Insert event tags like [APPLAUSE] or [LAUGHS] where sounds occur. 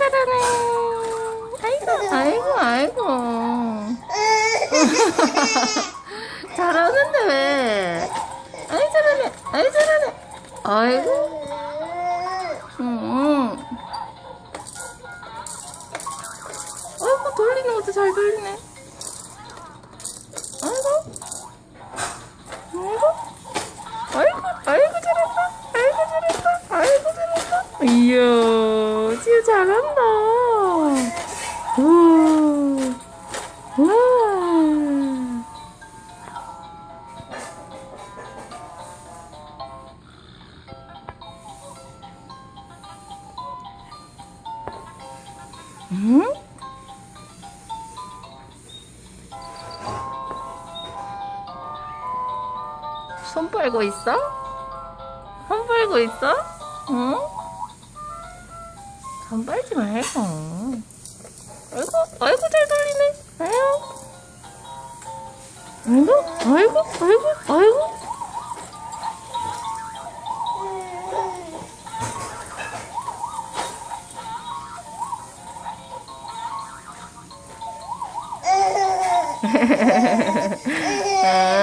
잘하네. 아이고, 아이고, 아이고. [LAUGHS] 잘하는데 왜? 아이 잘하네, 아이 잘하네. 아이고, 응. 아이고 돌리는 것도 잘 돌리네. 아이고, 아이고, 아이고, 아이고 잘한다. 아이고 잘한다. 아이고 잘한다. 이야, 응? 손 빨고 있어? 손 빨고 있어? 응? 손 빨지 말고. 아이고, 아이고, 잘 돌리네. 아이고. 아이고, 아이고, 아이고, 아이고. 아. [LAUGHS] [LAUGHS]